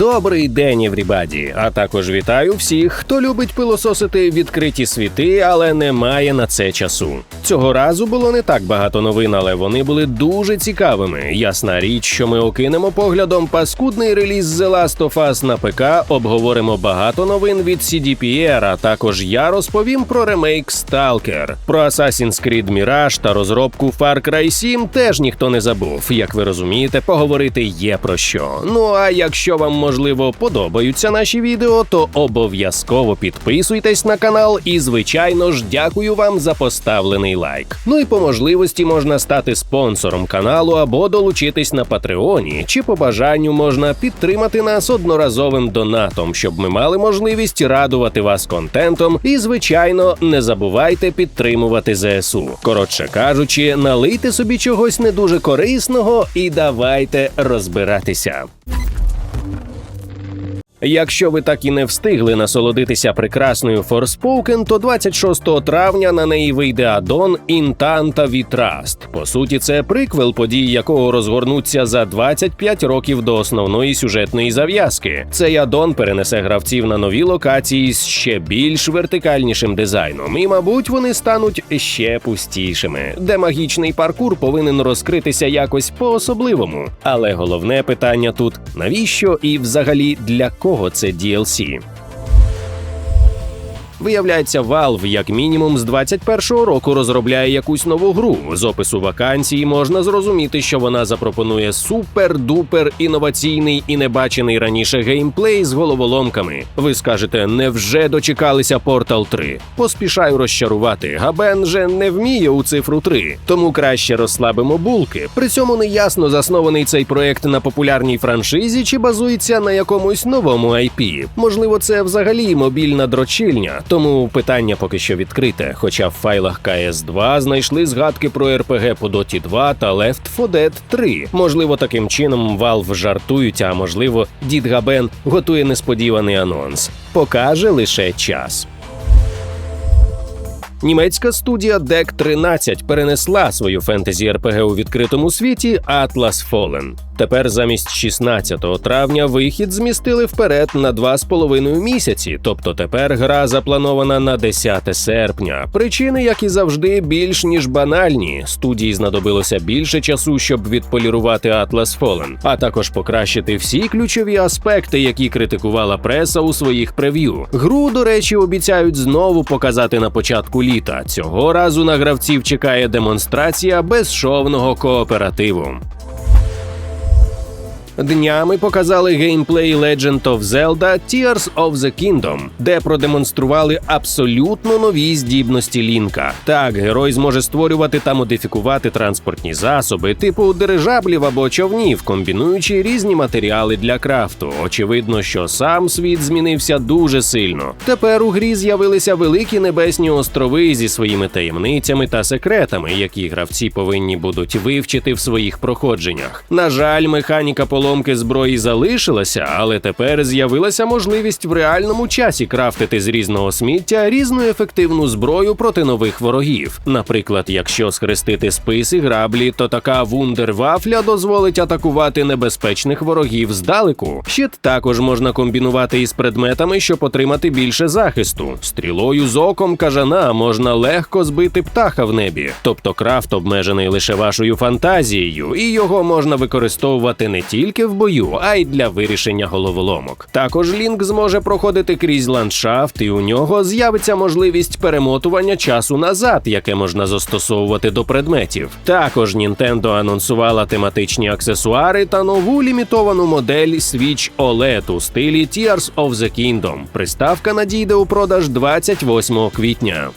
Добрий день, Еврібаді! А також вітаю всіх, хто любить пилососити відкриті світи, але не має на це часу. Цього разу було не так багато новин, але вони були дуже цікавими. Ясна річ, що ми окинемо поглядом паскудний реліз The Last of Us на ПК, обговоримо багато новин від CDPR, а також я розповім про ремейк Stalker. Про Assassin's Creed Mirage та розробку Far Cry 7 теж ніхто не забув. Як ви розумієте, поговорити є про що. Ну а якщо вам можливо подобаються наші відео, то обов'язково підписуйтесь на канал і, звичайно ж, дякую вам за поставлений лайк. Ну і по можливості можна стати спонсором каналу або долучитись на Патреоні, чи по бажанню можна підтримати нас одноразовим донатом, щоб ми мали можливість радувати вас контентом. І, звичайно, не забувайте підтримувати ЗСУ. Коротше кажучи, налийте собі чогось не дуже корисного і давайте розбиратися. Якщо ви так і не встигли насолодитися прекрасною Forspoken, то 26 травня на неї вийде аддон Інтанта Вітраст. По суті, це приквел подій, якого розгорнуться за 25 років до основної сюжетної зав'язки. Цей аддон перенесе гравців на нові локації з ще більш вертикальнішим дизайном, і, мабуть, вони стануть ще пустішими, де магічний паркур повинен розкритися якось по-особливому. Але головне питання тут: навіщо і взагалі для кого? Кого це DLC. Виявляється, Valve як мінімум з 21-го року розробляє якусь нову гру. З опису вакансії можна зрозуміти, що вона запропонує супер-дупер інноваційний і небачений раніше геймплей з головоломками. Ви скажете, невже дочекалися Portal 3? Поспішаю розчарувати. Габен же не вміє у цифру 3, тому краще розслабимо булки. При цьому неясно заснований цей проект на популярній франшизі чи базується на якомусь новому IP. Можливо, це взагалі мобільна дрочильня. Тому питання поки що відкрите. Хоча в файлах ks 2 знайшли згадки про РПГ по Dota 2 та Left 4 Dead 3. Можливо, таким чином Valve жартують, а можливо, дід Габен готує несподіваний анонс. Покаже лише час. Німецька студія DEC 13 перенесла свою фентезі РПГ у відкритому світі Atlas Fallen. Тепер замість 16 травня вихід змістили вперед на 2,5 місяці. Тобто тепер гра запланована на 10 серпня. Причини, як і завжди, більш ніж банальні. Студії знадобилося більше часу, щоб відполірувати Atlas Fallen, а також покращити всі ключові аспекти, які критикувала преса у своїх прев'ю. Гру, до речі, обіцяють знову показати на початку літа. Цього разу на гравців чекає демонстрація безшовного кооперативу. Днями показали геймплей Legend of Zelda Tears of the Kingdom, де продемонстрували абсолютно нові здібності Лінка. Так, герой зможе створювати та модифікувати транспортні засоби, типу дирижаблів або човнів, комбінуючи різні матеріали для крафту. Очевидно, що сам світ змінився дуже сильно. Тепер у грі з'явилися великі небесні острови зі своїми таємницями та секретами, які гравці повинні будуть вивчити в своїх проходженнях. На жаль, механіка поло поломки зброї залишилася, але тепер з'явилася можливість в реальному часі крафтити з різного сміття різну ефективну зброю проти нових ворогів. Наприклад, якщо схрестити списи граблі, то така вундервафля дозволить атакувати небезпечних ворогів здалеку. Щит також можна комбінувати із предметами, щоб отримати більше захисту. Стрілою з оком кажана можна легко збити птаха в небі, тобто крафт обмежений лише вашою фантазією, і його можна використовувати не тільки тільки в бою, а й для вирішення головоломок. Також Лінк зможе проходити крізь ландшафт, і у нього з'явиться можливість перемотування часу назад, яке можна застосовувати до предметів. Також Nintendo анонсувала тематичні аксесуари та нову лімітовану модель Switch OLED у стилі Tears of the Kingdom. Приставка надійде у продаж 28 квітня.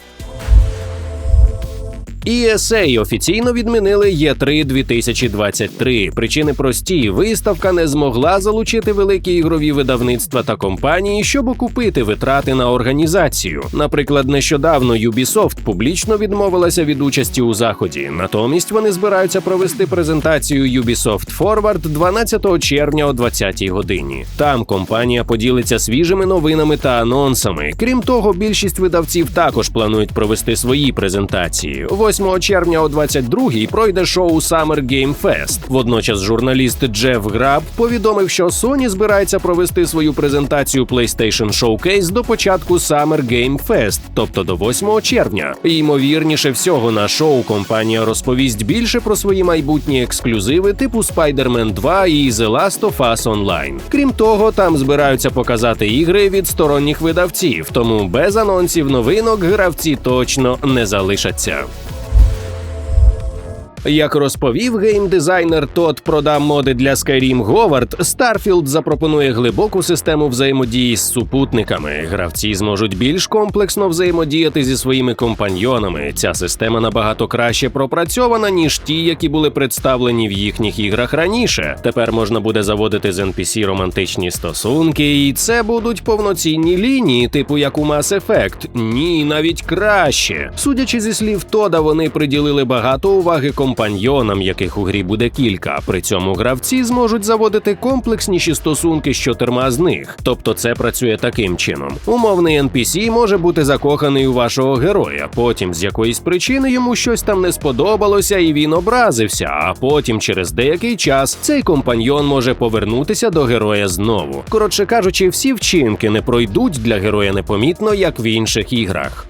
ESA офіційно відмінили Є3 2023. Причини прості: виставка не змогла залучити великі ігрові видавництва та компанії, щоб окупити витрати на організацію. Наприклад, нещодавно Ubisoft публічно відмовилася від участі у заході. Натомість вони збираються провести презентацію Ubisoft Forward 12 червня о 20-й годині. Там компанія поділиться свіжими новинами та анонсами. Крім того, більшість видавців також планують провести свої презентації. 8 червня о 22-й пройде шоу Summer Game Fest. Водночас журналіст Джеф Граб повідомив, що Sony збирається провести свою презентацію PlayStation Showcase до початку Summer Game Fest, тобто до 8 червня. Ймовірніше всього на шоу компанія розповість більше про свої майбутні ексклюзиви типу Spider-Man 2 і The Last of Us Online. Крім того, там збираються показати ігри від сторонніх видавців, тому без анонсів новинок гравці точно не залишаться. Як розповів геймдизайнер Тод продам моди для Skyrim Говард, Starfield запропонує глибоку систему взаємодії з супутниками. Гравці зможуть більш комплексно взаємодіяти зі своїми компаньйонами. Ця система набагато краще пропрацьована, ніж ті, які були представлені в їхніх іграх раніше. Тепер можна буде заводити з NPC романтичні стосунки, і це будуть повноцінні лінії, типу як у Mass Effect. Ні, навіть краще. Судячи зі слів Тода, вони приділили багато уваги компаньйонам компаньйонам, яких у грі буде кілька. При цьому гравці зможуть заводити комплексніші стосунки з чотирма з них. Тобто це працює таким чином. Умовний NPC може бути закоханий у вашого героя. Потім з якоїсь причини йому щось там не сподобалося, і він образився. А потім, через деякий час, цей компаньйон може повернутися до героя знову. Коротше кажучи, всі вчинки не пройдуть для героя непомітно, як в інших іграх.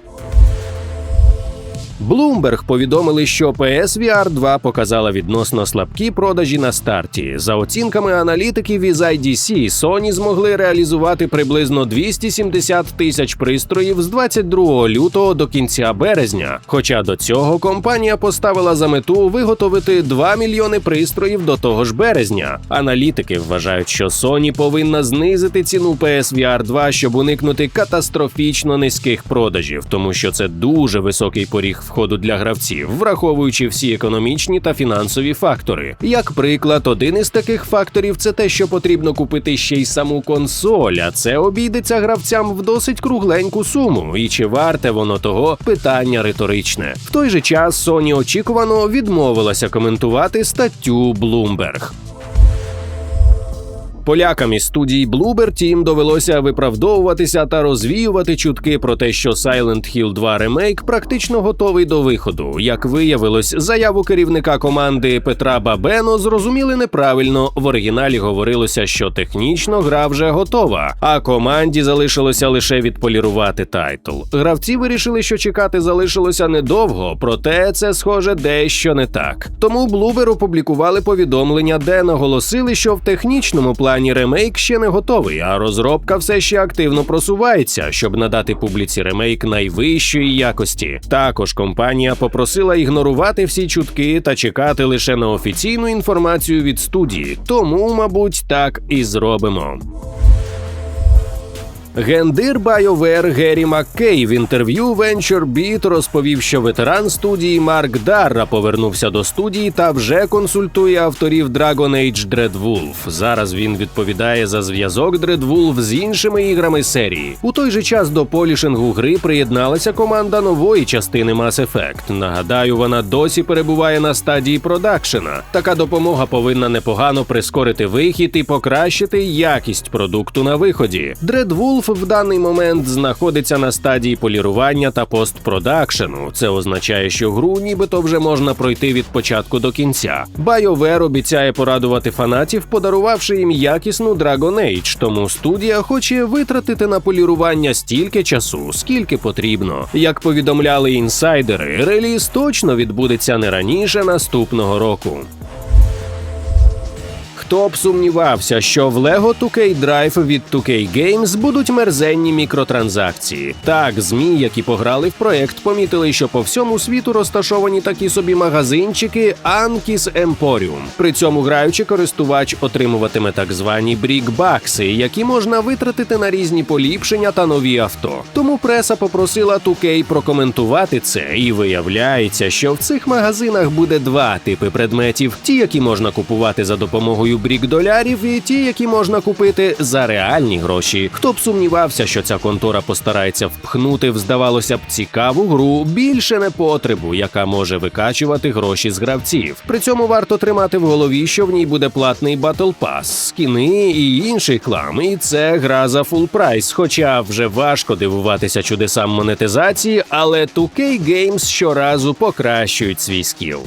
Bloomberg повідомили, що PSVR 2 показала відносно слабкі продажі на старті. За оцінками аналітиків із IDC, Sony змогли реалізувати приблизно 270 тисяч пристроїв з 22 лютого до кінця березня. Хоча до цього компанія поставила за мету виготовити 2 мільйони пристроїв до того ж березня. Аналітики вважають, що Sony повинна знизити ціну PSVR 2, щоб уникнути катастрофічно низьких продажів, тому що це дуже високий поріг входу для гравців, враховуючи всі економічні та фінансові фактори. Як приклад, один із таких факторів це те, що потрібно купити ще й саму консоль, а це обійдеться гравцям в досить кругленьку суму. І чи варте воно того питання риторичне? В той же час Sony очікувано відмовилася коментувати статтю Bloomberg. Полякам із студії Bloober Team довелося виправдовуватися та розвіювати чутки про те, що Silent Hill 2 ремейк практично готовий до виходу. Як виявилось, заяву керівника команди Петра Бабено зрозуміли неправильно. В оригіналі говорилося, що технічно гра вже готова, а команді залишилося лише відполірувати тайтл. Гравці вирішили, що чекати залишилося недовго, проте це схоже дещо не так. Тому Bloober опублікували повідомлення, де наголосили, що в технічному плані плані ремейк ще не готовий, а розробка все ще активно просувається, щоб надати публіці ремейк найвищої якості. Також компанія попросила ігнорувати всі чутки та чекати лише на офіційну інформацію від студії. Тому, мабуть, так і зробимо. Гендир BioWare Геррі Маккей в інтерв'ю VentureBeat розповів, що ветеран студії Марк Дарра повернувся до студії та вже консультує авторів Dragon Age Dreadwolf. Зараз він відповідає за зв'язок Dreadwolf з іншими іграми серії. У той же час до полішингу гри приєдналася команда нової частини Mass Effect. Нагадаю, вона досі перебуває на стадії продакшена. Така допомога повинна непогано прискорити вихід і покращити якість продукту на виході. Dreadwolf в даний момент знаходиться на стадії полірування та постпродакшену. Це означає, що гру нібито вже можна пройти від початку до кінця. BioWare обіцяє порадувати фанатів, подарувавши їм якісну Dragon Age, тому студія хоче витратити на полірування стільки часу, скільки потрібно. Як повідомляли інсайдери, реліз точно відбудеться не раніше наступного року. Хто б сумнівався, що в Lego 2K Drive від 2K Games будуть мерзенні мікротранзакції. Так, змі, які пограли в проект, помітили, що по всьому світу розташовані такі собі магазинчики Ankis Emporium. При цьому граючи користувач отримуватиме так звані брікбакси, які можна витратити на різні поліпшення та нові авто. Тому преса попросила 2K прокоментувати це, і виявляється, що в цих магазинах буде два типи предметів: ті, які можна купувати за допомогою брік долярів, і ті, які можна купити за реальні гроші. Хто б сумнівався, що ця контора постарається впхнути в здавалося б цікаву гру більше непотребу, яка може викачувати гроші з гравців. При цьому варто тримати в голові, що в ній буде платний батл пас, скіни і інший клам. І це гра за фул прайс. Хоча вже важко дивуватися чудесам монетизації, але 2K Games щоразу покращують свій скіл.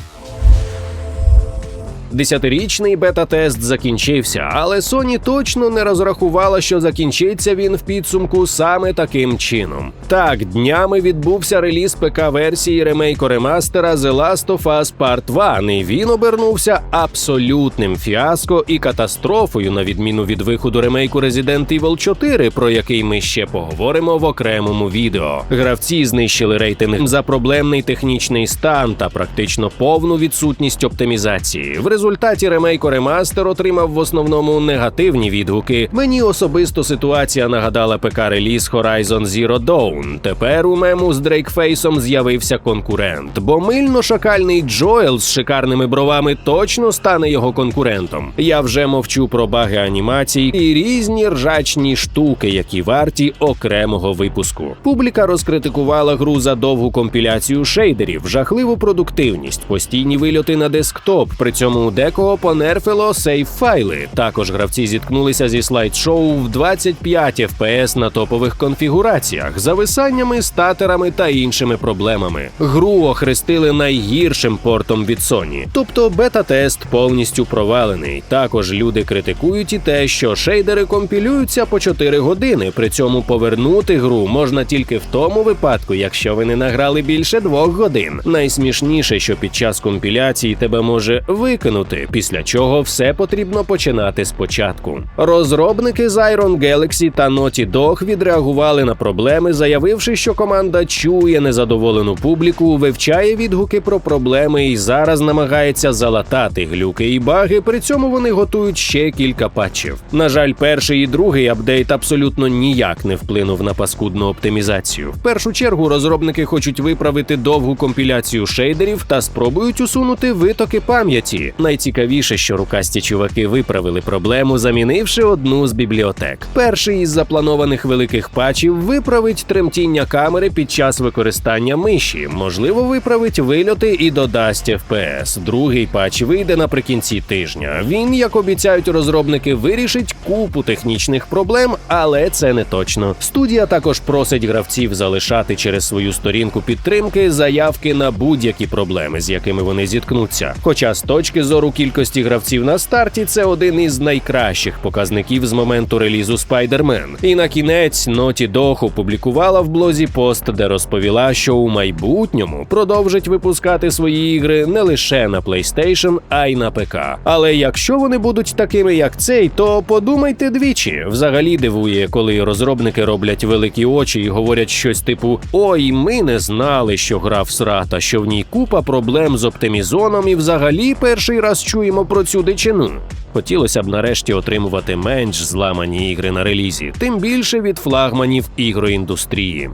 Десятирічний бета-тест закінчився, але Sony точно не розрахувала, що закінчиться він в підсумку саме таким чином. Так, днями відбувся реліз ПК-версії ремейку ремастера The Last of Us Part 1, і він обернувся абсолютним фіаско і катастрофою, на відміну від виходу ремейку Resident Evil 4, про який ми ще поговоримо в окремому відео. Гравці знищили рейтинг за проблемний технічний стан та практично повну відсутність оптимізації. В результаті ремейку ремастер отримав в основному негативні відгуки. Мені особисто ситуація нагадала ПК-реліз Horizon Zero Dawn. Тепер у мему з Дрейкфейсом з'явився конкурент, бо мильно-шакальний Джоел з шикарними бровами точно стане його конкурентом. Я вже мовчу про баги анімацій і різні ржачні штуки, які варті окремого випуску. Публіка розкритикувала гру за довгу компіляцію шейдерів, жахливу продуктивність, постійні вильоти на десктоп. При цьому декого понерфило сейф файли. Також гравці зіткнулися зі слайд-шоу в 25 FPS на топових конфігураціях, зависаннями, статерами та іншими проблемами. Гру охрестили найгіршим портом від Sony. Тобто бета-тест повністю провалений. Також люди критикують і те, що шейдери компілюються по 4 години. При цьому повернути гру можна тільки в тому випадку, якщо ви не награли більше двох годин. Найсмішніше, що під час компіляції тебе може викинути, після чого все потрібно починати спочатку. Розробники з Iron Galaxy та Naughty Dog відреагували на проблеми, заявивши, що команда чує незадоволену публіку, вивчає відгуки про проблеми і зараз намагається залатати глюки і баги. При цьому вони готують ще кілька патчів. На жаль, перший і другий апдейт абсолютно ніяк не вплинув на паскудну оптимізацію. В першу чергу розробники хочуть виправити довгу компіляцію шейдерів та спробують усунути витоки пам'яті. Найцікавіше, що рукасті чуваки виправили проблему, замінивши одну з бібліотек. Перший із запланованих великих патчів виправить тремтіння камери під час використання миші, можливо, виправить вильоти і додасть FPS. Другий патч вийде наприкінці тижня. Він, як обіцяють розробники, вирішить купу технічних проблем, але це не точно. Студія також просить гравців залишати через свою сторінку підтримки заявки на будь-які проблеми, з якими вони зіткнуться. Хоча з точки зору кількості гравців на старті це один із найкращих показників з моменту релізу Spider-Man. І на кінець Naughty Dog опублікувала в блозі пост, де розповіла, що у майбутньому продовжить випускати свої ігри не лише на PlayStation, а й на ПК. Але якщо вони будуть такими, як цей, то подумайте двічі. Взагалі дивує, коли розробники роблять великі очі і говорять щось типу: Ой, ми не знали, що гра всрата, що в ній купа проблем з оптимізоном, і взагалі перший раз чуємо про цю дичину. Хотілося б нарешті отримувати менш зламані ігри на релізі, тим більше від флагманів ігроіндустрії.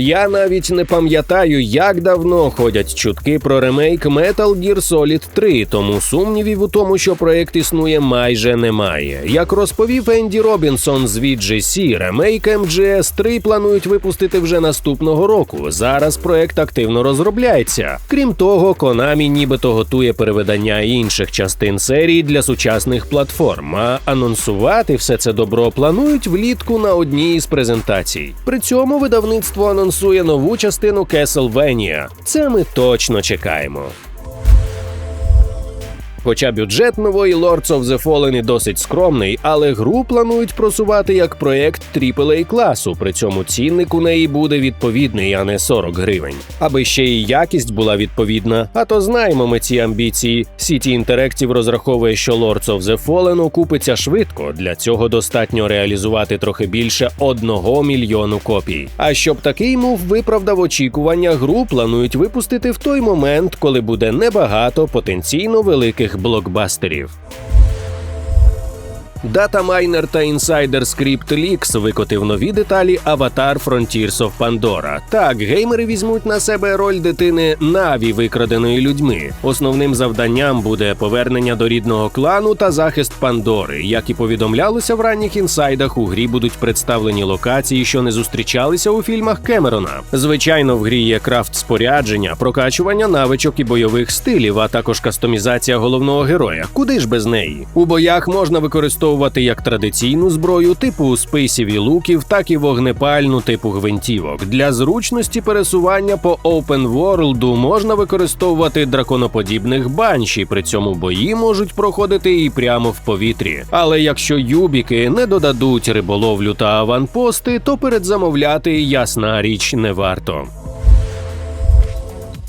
Я навіть не пам'ятаю, як давно ходять чутки про ремейк Metal Gear Solid 3, тому сумнівів у тому, що проект існує, майже немає. Як розповів Енді Робінсон з VGC, ремейк MGS 3 планують випустити вже наступного року. Зараз проект активно розробляється. Крім того, Konami нібито готує переведення інших частин серії для сучасних платформ. А анонсувати все це добро планують влітку на одній із презентацій. При цьому видавництво анонсує нову частину Castlevania. Це ми точно чекаємо. Хоча бюджет нової Lords of the Fallen досить скромний, але гру планують просувати як проєкт aaa класу. При цьому цінник у неї буде відповідний, а не 40 гривень. Аби ще й якість була відповідна. А то знаємо ми ці амбіції. City Interactive розраховує, що Lords of the Fallen окупиться швидко. Для цього достатньо реалізувати трохи більше одного мільйону копій. А щоб такий мув виправдав очікування, гру планують випустити в той момент, коли буде небагато потенційно великих блокбастерів. Датамайнер та інсайдер Script Leaks викотив нові деталі Avatar Frontiers of Pandora. Так, геймери візьмуть на себе роль дитини Наві, викраденої людьми. Основним завданням буде повернення до рідного клану та захист Пандори. Як і повідомлялося в ранніх інсайдах, у грі будуть представлені локації, що не зустрічалися у фільмах Кемерона. Звичайно, в грі є крафт спорядження, прокачування навичок і бойових стилів, а також кастомізація головного героя. Куди ж без неї? У боях можна використовувати як традиційну зброю, типу списів і луків, так і вогнепальну типу гвинтівок. Для зручності пересування по Open World можна використовувати драконоподібних банші. При цьому бої можуть проходити і прямо в повітрі. Але якщо юбіки не додадуть риболовлю та аванпости, то передзамовляти ясна річ не варто.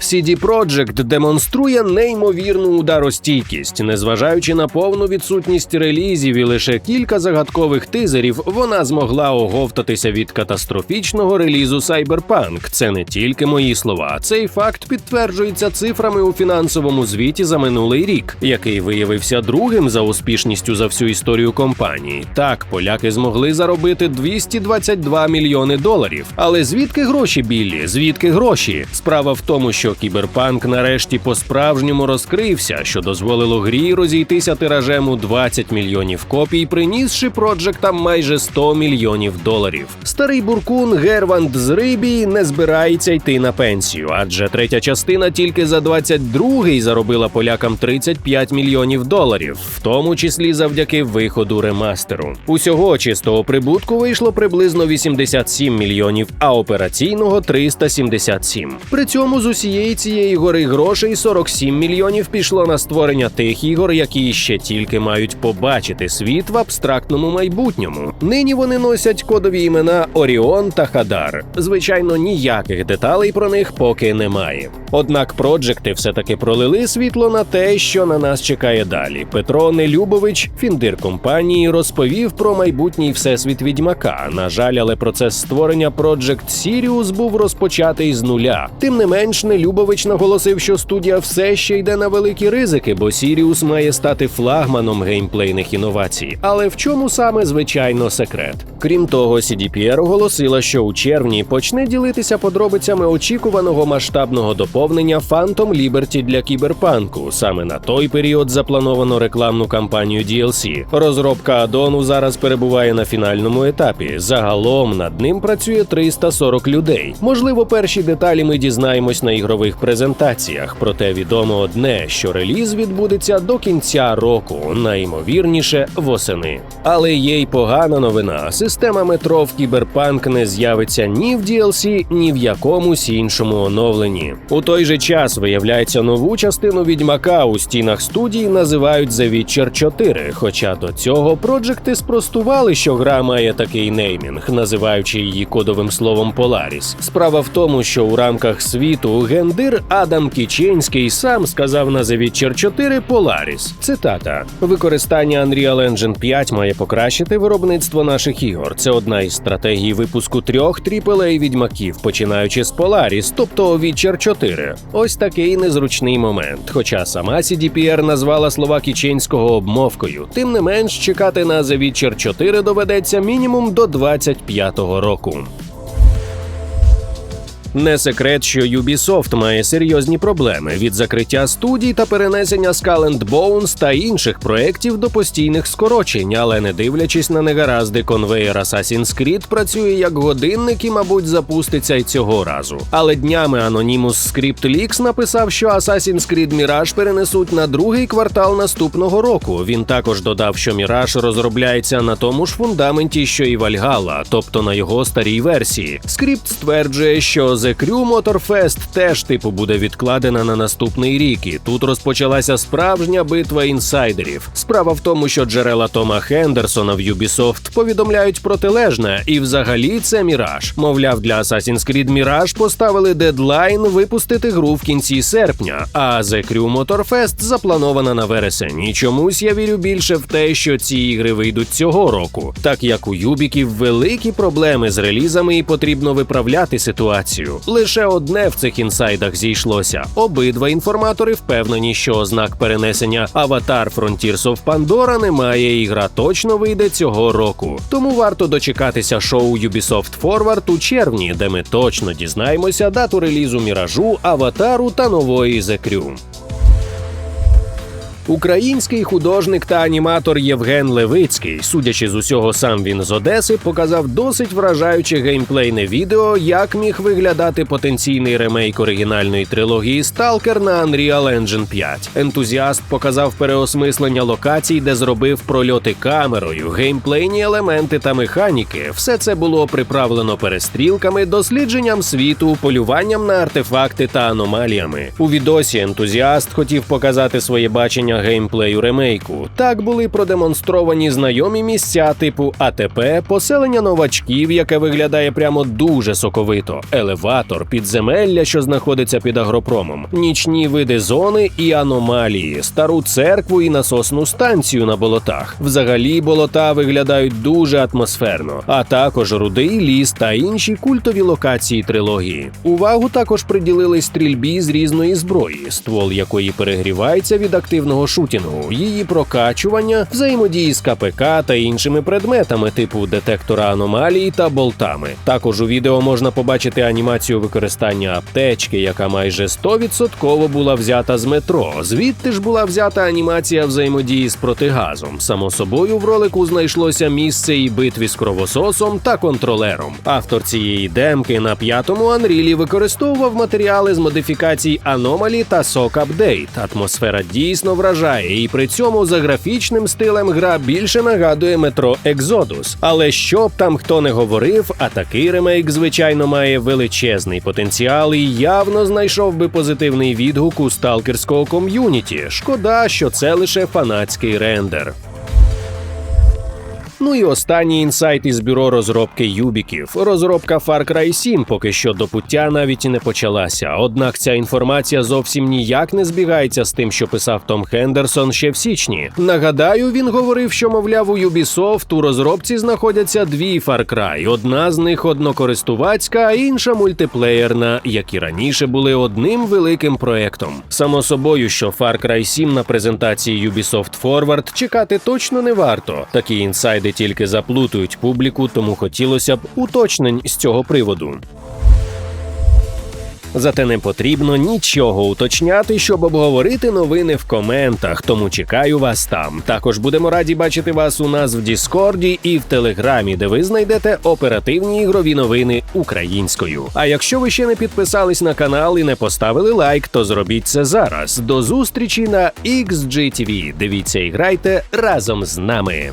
CD Projekt демонструє неймовірну ударостійкість, незважаючи на повну відсутність релізів і лише кілька загадкових тизерів, вона змогла оговтатися від катастрофічного релізу Cyberpunk. Це не тільки мої слова. Цей факт підтверджується цифрами у фінансовому звіті за минулий рік, який виявився другим за успішністю за всю історію компанії. Так, поляки змогли заробити 222 мільйони доларів. Але звідки гроші біллі? Звідки гроші? Справа в тому, що кіберпанк нарешті по-справжньому розкрився, що дозволило грі розійтися тиражем у 20 мільйонів копій, принісши проджектам майже 100 мільйонів доларів. Старий буркун Герванд з Рибії не збирається йти на пенсію, адже третя частина тільки за 22-й заробила полякам 35 мільйонів доларів, в тому числі завдяки виходу ремастеру. Усього чистого прибутку вийшло приблизно 87 мільйонів, а операційного 377. При цьому з усієї цієї гори грошей 47 мільйонів пішло на створення тих ігор, які ще тільки мають побачити світ в абстрактному майбутньому. Нині вони носять кодові імена Оріон та Хадар. Звичайно, ніяких деталей про них поки немає. Однак проджекти все-таки пролили світло на те, що на нас чекає далі. Петро Нелюбович, фіндир компанії, розповів про майбутній всесвіт відьмака. На жаль, але процес створення Project Sirius був розпочатий з нуля. Тим не менш, Нелюбович наголосив, що студія все ще йде на великі ризики, бо Sirius має стати флагманом геймплейних інновацій. Але в чому саме звичайно секрет? Крім того, CDPR оголосила, що у червні почне ділитися подробицями очікуваного масштабного доповнення Phantom Liberty для кіберпанку. Саме на той період заплановано рекламну кампанію DLC. Розробка адону зараз перебуває на фінальному етапі. Загалом над ним працює 340 людей. Можливо, перші деталі ми дізнаємось на ігрових презентаціях. Проте відомо одне, що реліз відбудеться до кінця року, найімовірніше восени. Але є й погана новина. Система метро в кіберпанк не з'явиться ні в DLC, ні в якомусь іншому оновленні. У той же час виявляється нову частину відьмака у стінах студії називають The Witcher 4, Хоча до цього проджекти спростували, що гра має такий неймінг, називаючи її кодовим словом Polaris. Справа в тому, що у рамках світу гендир Адам Кіченський сам сказав на The Witcher 4 Polaris. Цитата: використання Unreal Engine 5 має покращити виробництво наших ігор. Це одна із стратегій випуску трьох AAA відьмаків, починаючи з Polaris, тобто Witcher 4. Ось такий незручний момент. Хоча сама CDPR назвала слова Кіченського обмовкою. Тим не менш, чекати на The Witcher 4 доведеться мінімум до 25-го року. Не секрет, що Ubisoft має серйозні проблеми від закриття студій та перенесення Skull and Bones та інших проєктів до постійних скорочень, але не дивлячись на негаразди, конвеєр Assassin's Creed працює як годинник і, мабуть, запуститься й цього разу. Але днями Anonymous Script Leaks написав, що Assassin's Creed Mirage перенесуть на другий квартал наступного року. Він також додав, що Mirage розробляється на тому ж фундаменті, що і Valhalla, тобто на його старій версії. Скрипт стверджує, що The Crew Motorfest теж типу буде відкладена на наступний рік. І тут розпочалася справжня битва інсайдерів. Справа в тому, що джерела Тома Хендерсона в Ubisoft повідомляють протилежне, і взагалі це Міраж. Мовляв, для Assassin's Creed Mirage поставили дедлайн випустити гру в кінці серпня. А The Crew Motorfest запланована на вересень. І чомусь я вірю більше в те, що ці ігри вийдуть цього року, так як у Юбіків великі проблеми з релізами і потрібно виправляти ситуацію. Інформацією. Лише одне в цих інсайдах зійшлося. Обидва інформатори впевнені, що ознак перенесення Аватар Frontiers of Pandora немає, і гра точно вийде цього року. Тому варто дочекатися шоу Ubisoft Forward у червні, де ми точно дізнаємося дату релізу міражу, аватару та нової The Crew. Український художник та аніматор Євген Левицький, судячи з усього, сам він з Одеси, показав досить вражаюче геймплейне відео, як міг виглядати потенційний ремейк оригінальної трилогії Stalker на Unreal Engine 5. Ентузіаст показав переосмислення локацій, де зробив прольоти камерою, геймплейні елементи та механіки. Все це було приправлено перестрілками, дослідженням світу, полюванням на артефакти та аномаліями. У відосі ентузіаст хотів показати своє бачення геймплею ремейку. Так були продемонстровані знайомі місця типу АТП, поселення новачків, яке виглядає прямо дуже соковито, елеватор, підземелля, що знаходиться під агропромом, нічні види зони і аномалії, стару церкву і насосну станцію на болотах. Взагалі болота виглядають дуже атмосферно, а також рудий ліс та інші культові локації трилогії. Увагу також приділили стрільбі з різної зброї, ствол якої перегрівається від активного шутінгу, її прокачування, взаємодії з КПК та іншими предметами, типу детектора аномалій та болтами. Також у відео можна побачити анімацію використання аптечки, яка майже 100% була взята з метро. Звідти ж була взята анімація взаємодії з протигазом. Само собою в ролику знайшлося місце і битві з кровососом та контролером. Автор цієї демки на п'ятому Анрілі використовував матеріали з модифікацій Anomaly та SOC Update. Атмосфера дійсно вражає, і при цьому за графічним стилем гра більше нагадує метро Екзодус. Але що б там хто не говорив, а такий ремейк, звичайно, має величезний потенціал і явно знайшов би позитивний відгук у сталкерського ком'юніті. Шкода, що це лише фанатський рендер. Ну і останній інсайт із бюро розробки Юбіків. Розробка Far Cry 7 поки що до пуття навіть і не почалася. Однак ця інформація зовсім ніяк не збігається з тим, що писав Том Хендерсон ще в січні. Нагадаю, він говорив, що мовляв у Ubisoft у розробці знаходяться дві Far Cry. Одна з них однокористувацька, а інша мультиплеєрна, які раніше були одним великим проектом. Само собою, що Far Cry 7 на презентації Ubisoft Forward чекати точно не варто. Такі інсайди тільки заплутують публіку, тому хотілося б уточнень з цього приводу. Зате не потрібно нічого уточняти, щоб обговорити новини в коментах. Тому чекаю вас там. Також будемо раді бачити вас у нас в Діскорді і в Телеграмі, де ви знайдете оперативні ігрові новини українською. А якщо ви ще не підписались на канал і не поставили лайк, то зробіть це зараз. До зустрічі на XGTV. Дивіться і грайте разом з нами.